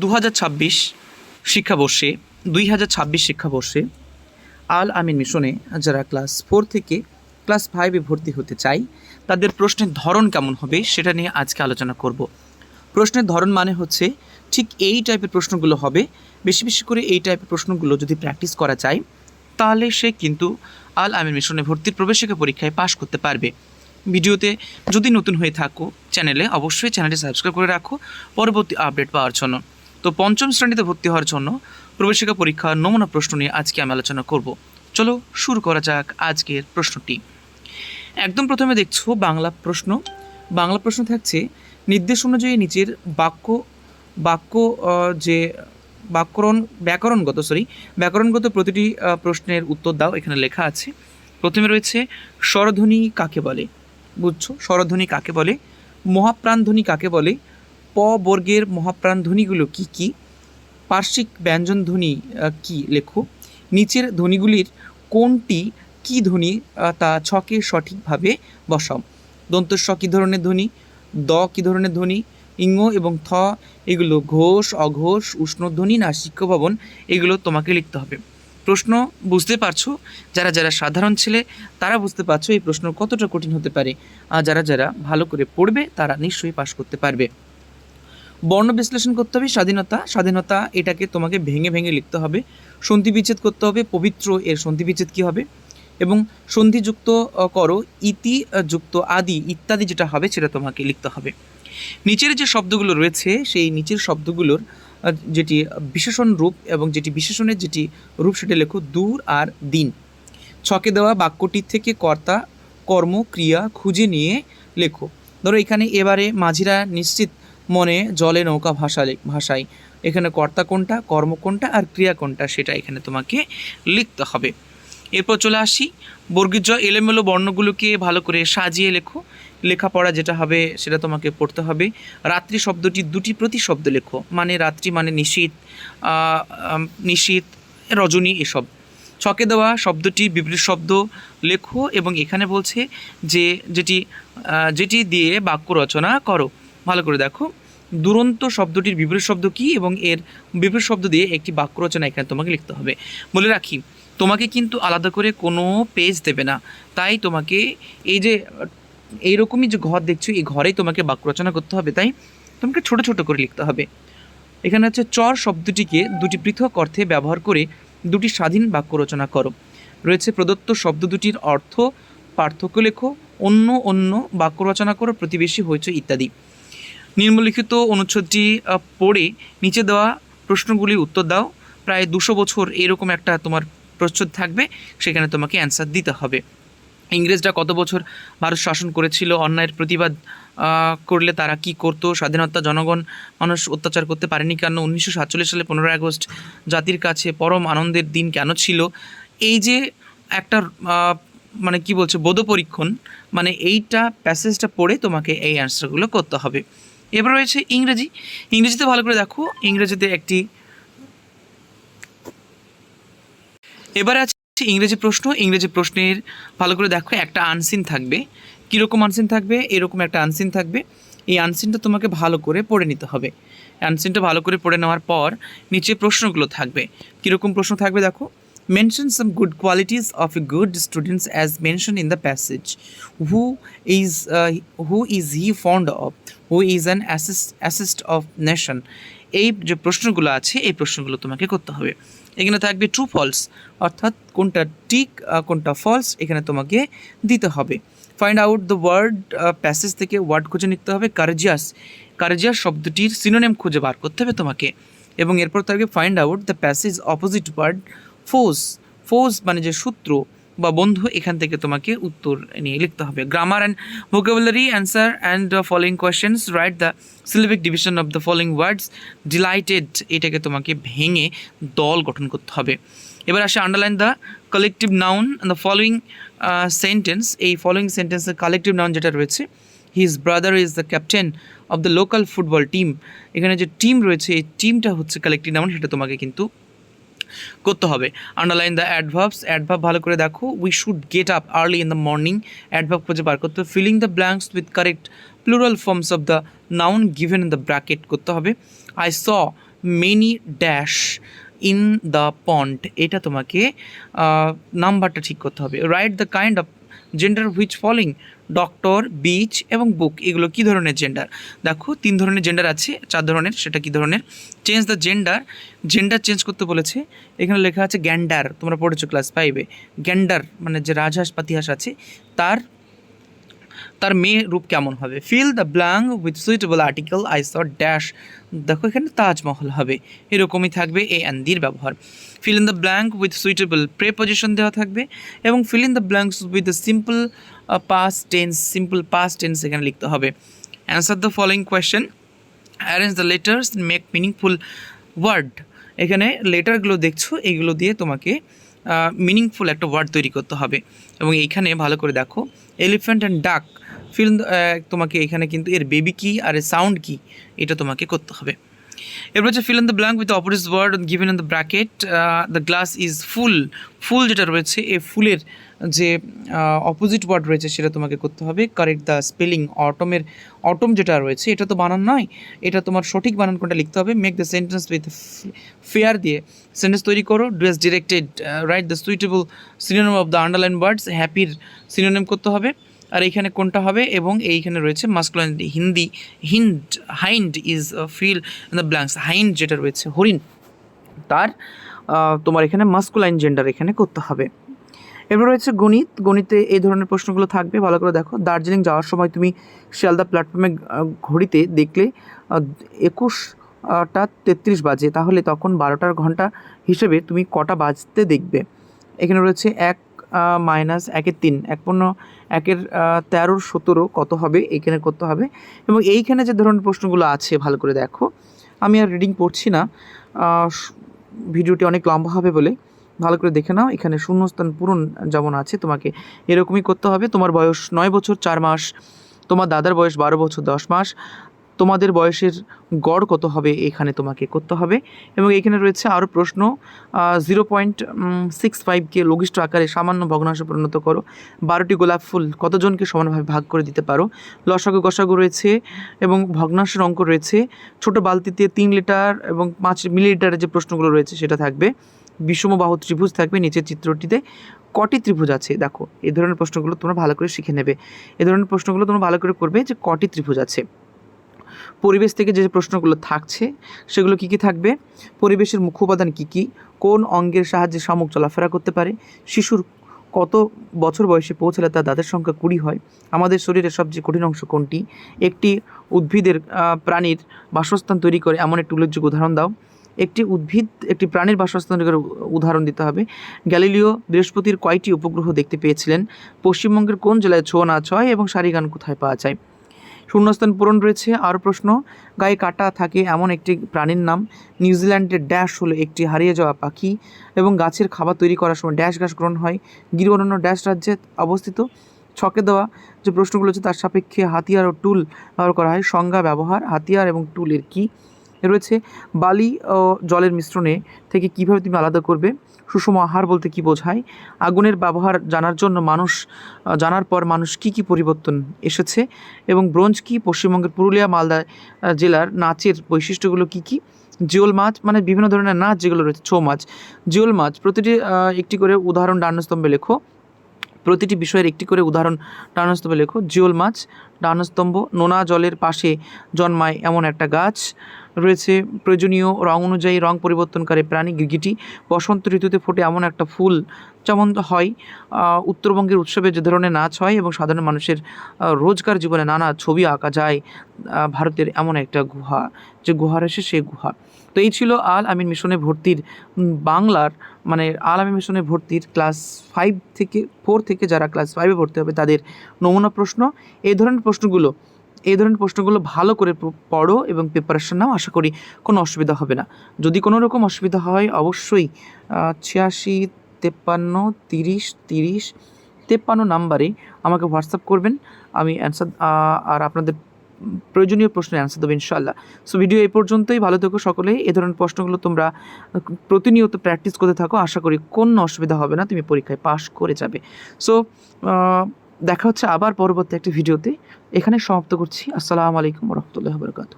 দু হাজার ছাব্বিশ শিক্ষাবর্ষে দুই হাজার ছাব্বিশ শিক্ষাবর্ষে আল আমিন মিশনে যারা ক্লাস ফোর থেকে ক্লাস ফাইভে ভর্তি হতে চাই, তাদের প্রশ্নের ধরন কেমন হবে সেটা নিয়ে আজকে আলোচনা করব। প্রশ্নের ধরন মানে হচ্ছে ঠিক এই টাইপের প্রশ্নগুলো হবে, বেশি বেশি করে এই টাইপের প্রশ্নগুলো যদি প্র্যাকটিস করা যায়, তাহলে সে কিন্তু আল আমিন মিশনে ভর্তির প্রবেশিকা পরীক্ষায় পাশ করতে পারবে। ভিডিওতে যদি নতুন হয়ে থাকো চ্যানেলে, অবশ্যই চ্যানেলটি সাবস্ক্রাইব করে রাখো। পরবর্তী আপডেট পাওয়ার জন্য। তো পঞ্চম শ্রেণীতে ভর্তি হওয়ার জন্য প্রবেশিকা পরীক্ষার নমুনা প্রশ্ন নিয়ে আজকে আমি আলোচনা করব। চলো শুরু করা যাক আজকের প্রশ্নটি। একদম প্রথমে দেখছ বাংলা প্রশ্ন। বাংলা প্রশ্ন থাকছে, নির্দেশ অনুযায়ী নিচের বাক্য বাক্য যে ব্যাকরণ ব্যাকরণগত সরি ব্যাকরণগত প্রতিটি প্রশ্নের উত্তর দাও, এখানে লেখা আছে। প্রথমে রয়েছে, স্বরধ্বনি কাকে বলে? বুঝছ? স্বরধ্বনি কাকে বলে? মহাপ্রাণধ্বনি কাকে বলে? প বর্গের মহাপ্রাণ ধ্বনিগুলো কি কি? পার্শ্বিক ব্যঞ্জন ধ্বনি কি লেখো? নিচের ধ্বনিগুলির কোনটি কি ধ্বনি তা ছকে সঠিকভাবে বসাও। দন্তস্ব কী ধরনের ধ্বনি? দ কী ধরনের ধ্বনি? ইঙ্গ এবং থ, এগুলো ঘোষ, অঘোষ উষ্ণধ্বনি না শিক্ষভবন এগুলো তোমাকে লিখতে হবে। প্রশ্ন, বুঝতে পারছ? যারা যারা সাধারণ ছেলে, তারা বুঝতে পারছ এই প্রশ্ন কতটা কঠিন হতে পারে। আর যারা যারা ভালো করে পড়বে, তারা নিশ্চয়ই পাশ করতে পারবে। বর্ণ বিশ্লেষণ করতে হবে, স্বাধীনতা। স্বাধীনতা এটাকে তোমাকে ভেঙে ভেঙে লিখতে হবে। সন্ধি বিচ্ছেদ করতে হবে, পবিত্র এর সন্ধি বিচ্ছেদ কী হবে? এবং সন্ধিযুক্ত করো, ইতি যুক্ত, আদি, ইত্যাদি যেটা হবে সেটা তোমাকে লিখতে হবে। নিচের যে শব্দগুলো রয়েছে, সেই নিচের শব্দগুলোর যেটি বিশেষণ রূপ এবং যেটি বিশেষণের যেটি রূপ সেটা লেখো দূর আর দিন। ছকে দেওয়া বাক্যটি থেকে কর্তা, কর্ম, ক্রিয়া খুঁজে নিয়ে লেখো। ধরো এখানে এবারে মাঝিরা নিশ্চিত মনে জলে নৌকা ভাষা ভাষায় এখানে কর্তা কোনটা, কর্ম কোনটা আর ক্রিয়া কোনটা সেটা এখানে তোমাকে লিখতে হবে। এরপর চলে আসি। বর্গীর জ এলোমেলো বর্ণগুলোকে ভালো করে সাজিয়ে লেখো। লেখাপড়া যেটা হবে সেটা তোমাকে পড়তে হবে। রাত্রি শব্দটি দুটি প্রতি শব্দ লেখো। মানে রাত্রি মানে নিশীত নিশীত, রজনী এসব। ছকে দেওয়া শব্দটি বিপরীত শব্দ লেখো এবং এখানে বলছে যে, যেটি যেটি দিয়ে বাক্য রচনা করো। ভালো করে দেখো। দুরন্ত শব্দটির বিপরীত শব্দ কী এবং এর বিপরীত শব্দ দিয়ে একটি বাক্য রচনা এখানে তোমাকে লিখতে হবে। বলে রাখি, তোমাকে কিন্তু আলাদা করে কোনো পেজ দেবে না। তাই তোমাকে এই যে, এইরকমই যে ঘর দেখছ, এই ঘরেই তোমাকে বাক্য রচনা করতে হবে। তাই তোমাকে ছোট ছোট করে লিখতে হবে। এখানে হচ্ছে চর শব্দটিকে দুটি পৃথক অর্থে ব্যবহার করে দুটি স্বাধীন বাক্য রচনা করো। রয়েছে প্রদত্ত শব্দ দুটির অর্থ, পার্থক্য লেখো, অন্য অন্য বাক্য রচনা করো, প্রতিবেশী হয়েছে ইত্যাদি। নিম্নলিখিত অনুচ্ছেদটি পড়ে নিচে দেওয়া প্রশ্নগুলির উত্তর দাও। প্রায় দুশো বছর এরকম একটা তোমার প্রচ্ছদ থাকবে, সেখানে তোমাকে অ্যান্সার দিতে হবে। ইংরেজরা কত বছর ভারত শাসন করেছিল, অন্যায়ের প্রতিবাদ করলে তারা কি করতো? স্বাধীনতা জনগণ মানুষ অত্যাচার করতে পারেনি কেন? উনিশশো সাতচল্লিশ সালে পনেরোই আগস্ট জাতির কাছে পরম আনন্দের দিন কেন ছিল? এই যে একটা মানে কি বলছে বোধ পরীক্ষণ মানে এইটা প্যাসেজটা পড়ে তোমাকে এই অ্যান্সারগুলো করতে হবে। এবার রয়েছে ইংরেজি। ইংরেজিতে ভালো করে দেখো, ইংরেজিতে একটি এবার আছে ইংরেজি প্রশ্ন। ইংরেজি প্রশ্নের ভালো করে দেখো, একটা আনসিন থাকবে। কীরকম আনসিন থাকবে? এরকম একটা আনসিন থাকবে। এই আনসিনটা তোমাকে ভালো করে পড়ে নিতে হবে। আনসিনটা ভালো করে পড়ে নেওয়ার পর নিচে প্রশ্নগুলো থাকবে। কীরকম প্রশ্ন থাকবে দেখো? Mention some good qualities of a good students as mention in the passage who is who is he fond of who is an assist assist of nation এই যে প্রশ্নগুলো আছে, এই প্রশ্নগুলো তোমাকে করতে হবে। এখানে থাকবে ট্রু ফলস অর্থাৎ কোনটা ঠিক কোনটা ফলস এখানে তোমাকে দিতে হবে। Find out the word passage থেকে ওয়ার্ড খুঁজে নিতে হবে কার্জিয়াস কার্জিয়াস শব্দটির সিনোনেম খুঁজে বার করতে হবে তোমাকে। এবং এরপর থাকবে find out the passage opposite word force force মানে যে সূত্র বা বন্ধু, এখান থেকে তোমাকে উত্তর নিয়ে লিখতে হবে। Grammar and vocabulary answer and the following questions write the syllabic division of the following words delighted এটাকে তোমাকে ভেঙে দল গঠন করতে হবে। এবার আসে underline the collective noun the following sentence এই ফলোয়িং সেন্টেন্সের কালেকটিভ নাউন যেটা রয়েছে his brother is the captain of the local football team এখানে যে টিম রয়েছে, এই টিমটা হচ্ছে কালেকটিভ নাউন সেটা তোমাকে কিন্তু করতে হবে। আন্ডারলাইন দ্য অ্যাডভার্বস অ্যাডভার্ব ভালো করে দেখো we should get up early in the morning adverb খুঁজে বার করতে হবে। Filling the blanks with correct plural forms of the noun given in the bracket করতে হবে। I saw many dash in the pond এটা তোমাকে নাম্বারটা ঠিক করতে হবে। Write the kind of gender which falling doctor bitch এবং বুক এগুলো কী ধরনের জেন্ডার দেখো, তিন ধরনের জেন্ডার আছে, চার ধরনের, সেটা কী ধরনের? Change the gender gender change করতে বলেছে, এখানে লেখা আছে গ্যান্ডার তোমরা পড়েছো ক্লাস ফাইভে গ্যান্ডার মানে যে রাজহাঁস পাতিহাঁস আছে, তার তার মেয়ে রূপ কেমন হবে? Fill the blank with suitable article I saw dash দেখো, এখানে তাজমহল হবে। এরকমই থাকবে এ অ্যান্ড দির ব্যবহার। Fill in the blank with suitable preposition দেওয়া থাকবে এবং fill in the blanks with the simple past tense simple past tense এখানে লিখতে হবে। Answer the following question arrange the letters make meaningful word এখানে লেটারগুলো দেখছ এইগুলো দিয়ে তোমাকে মিনিংফুল একটা ওয়ার্ড তৈরি করতে হবে। এবং এইখানে ভালো করে দেখো। এলিফ্যান্ট অ্যান্ড ডাক ফিল তোমাকে এখানে কিন্তু এর বেবি কি আর এর সাউন্ড কি, এটা তোমাকে করতে হবে। এরপর হচ্ছে fill in the blank with opposite word given in the bracket the glass is full full যেটা রয়েছে, এ ফুলের যে অপোজিট ওয়ার্ড রয়েছে সেটা তোমাকে করতে হবে। কারেক্ট দ্য স্পেলিং অটমের অটম যেটা রয়েছে, এটা তো বানান নয়, এটা তোমার সঠিক বানান কোনটা লিখতে হবে। Make the sentence with fair দিয়ে সেন্টেন্স তৈরি করো dress directed write the suitable synonym of the underline words হ্যাপির synonym করতে হবে। আর এইখানে কোনটা হবে? এবং এইখানে রয়েছে masculine Hindi hind hind is fill the blanks hind যেটা রয়েছে, হরিণ। তার তোমার এখানে মাস্কুলাইন জেন্ডার এখানে করতে হবে। এরপর রয়েছে গণিত। গণিতে এই ধরনের প্রশ্নগুলো থাকবে। ভালো করে দেখো। দার্জিলিং যাওয়ার সময় তুমি শিয়ালদা প্ল্যাটফর্মে ঘড়িতে দেখলে একুশটা তেত্রিশ বাজে। তাহলে তখন বারোটার ঘণ্টা হিসেবে তুমি কটা বাজতে দেখবে? এখানে রয়েছে এক মাইনাস একের তিন, এক পূর্ণ, একের তেরোর সতেরো কত হবে? এইখানে করতে হবে। এবং এইখানে যে ধরনের প্রশ্নগুলো আছে, ভালো করে দেখো। আমি আর রিডিং পড়ছি না। ভিডিওটি অনেক লম্বা হবে বলে। ভালো করে দেখে নাও। এখানে শূন্যস্থান পূরণ যেমন আছে, তোমাকে এরকমই করতে হবে। তোমার বয়স নয় বছর, চার মাস। তোমার দাদার বয়স বারো বছর, দশ মাস। তোমাদের বয়সের গড় কত হবে এখানে তোমাকে করতে হবে? এবং এখানে রয়েছে আরও প্রশ্ন জিরো পয়েন্ট সিক্স ফাইভকে লঘিষ্ঠ আকারে সামান্য ভগ্নাংশে পরিণত করো। বারোটি গোলাপ ফুল কতজনকে সমানভাবে ভাগ করে দিতে পারো? লসাগু গসাগু রয়েছে এবং ভগ্নাংশের অঙ্ক রয়েছে। ছোট বালতিতে তিন লিটার এবং পাঁচ মিলিলিটারের যে প্রশ্নগুলো রয়েছে সেটা থাকবে। বিষমবাহু ত্রিভুজ থাকবে নিচের চিত্রটিতে। কটি ত্রিভুজ আছে? দেখো এই ধরনের প্রশ্নগুলো তোমরা ভালো করে শিখে নেবে। এ ধরনের প্রশ্নগুলো তোমরা ভালো করে করবে যে কটি ত্রিভুজ আছে। পরিবেশ থেকে যে প্রশ্নগুলো থাকছে, সেগুলো কি কি থাকবে? পরিবেশের মুখ্য উপাদান কী কী? কোন অঙ্গের সাহায্যে শামুক চলাফেরা করতে পারে? শিশুর কত বছর বয়সে পৌঁছালে তার দাঁতের সংখ্যা কুড়ি হয়? আমাদের শরীরের সবচেয়ে কঠিন অংশ কোনটি? একটি উদ্ভিদের প্রাণীর বাসস্থান তৈরি করে এমন একটি উল্লেখযোগ্য উদাহরণ দাও। একটি উদ্ভিদ, একটি প্রাণীর বাসস্থান তৈরি করে উদাহরণ দিতে হবে। গ্যালিলিও বৃহস্পতির কয়টি উপগ্রহ দেখতে পেয়েছিলেন? পশ্চিমবঙ্গের কোন জেলায় ছো নাচ হয় এবং সারিগান কোথায় পাওয়া যায়? শূন্যস্থান পূরণ রয়েছে। আর প্রশ্ন, গায়ে কাটা থাকে এমন একটি প্রাণীর নাম। নিউজিল্যান্ডের ড্যাশ হলো একটি হারিয়ে যাওয়া পাখি এবং গাছের খাবার তৈরি করার সময় ড্যাশ ঘাস গ্রহণ হয়। গির অন্যান্য ড্যাশ রাজ্যে অবস্থিত। ছকে দেওয়া যে প্রশ্নগুলো আছে, তার সাপেক্ষে হাতিয়ার ও টুল ব্যবহার করা হয়। সংজ্ঞা, ব্যবহার, হাতিয়ার এবং টুলের কী? রয়েছে। বালি ও জলের মিশ্রণে থেকে কীভাবে তুমি আলাদা করবে? সুষম আহার বলতে কি বোঝায়? আগুনের ব্যবহার জানার জন্য মানুষ জানার পর মানুষ কি কি পরিবর্তন এসেছে? এবং ব্রোঞ্জ কি? পশ্চিমবঙ্গের পুরুলিয়া, মালদা জেলার নাচের বৈশিষ্ট্যগুলো কি কি? জিওল মাছ মানে বিভিন্ন ধরনের নাচ যেগুলো রয়েছে, ছৌ মাছ। জিওল মাছ প্রতিটি একটি করে উদাহরণ ডান্নস্তম্ভে লেখো। প্রতিটি বিষয়ের একটি করে উদাহরণ ডানস্তম্ভে লেখো। জিওল মাছ ডানস্তম্ভ নোনা জলের পাশে জন্মায় এমন একটা গাছ। রয়েছে। প্রয়োজনীয় রং অনুযায়ী রং পরিবর্তনকারী প্রাণী গিরগিটি। বসন্ত ঋতুতে ফোটে এমন একটা ফুল যেমন হয় উত্তরবঙ্গের উৎসবে যে ধরনের নাচ হয় এবং সাধারণ মানুষের রোজকার জীবনে নানা ছবি আঁকা যায় ভারতের এমন একটা গুহা। যে গুহা রয়েছে সেই গুহা। তো এই ছিল আল আমিন মিশনে ভর্তির বাংলার মানে আল আমিন মিশনে ভর্তির ক্লাস ফাইভ থেকে, ফোর থেকে যারা ক্লাস ফাইভে ভর্তি হবে তাদের নমুনা প্রশ্ন। এই ধরনের প্রশ্নগুলো এই ধরনের প্রশ্নগুলো ভালো করে পড়ো এবং প্রিপারেশন নাও, আশা করি কোনো অসুবিধা হবে না। যদি কোনো রকম অসুবিধা হয়, অবশ্যই ছিয়াশি, তেপ্পান্ন, তিরিশ তিরিশ, তেপ্পান্ন নাম্বারে আমাকে হোয়াটসঅ্যাপ করবেন। আমি অ্যান্সার আর আপনাদের প্রয়োজনীয় প্রশ্নের অ্যান্সার দেবো ইনশাল্লাহ সো ভিডিও এই পর্যন্তই। ভালো থেকো সকলেই এই ধরনের প্রশ্নগুলো তোমরা প্রতিনিয়ত প্র্যাকটিস করতে থাকো। আশা করি কোনো অসুবিধা হবে না। তুমি পরীক্ষায় পাশ করে যাবে। সো দেখা হচ্ছে আবার পরবর্তী একটি ভিডিওতে। এখানে সমাপ্ত করছি। আসসালামু আলাইকুম রহমতুল্লাহ বরকাত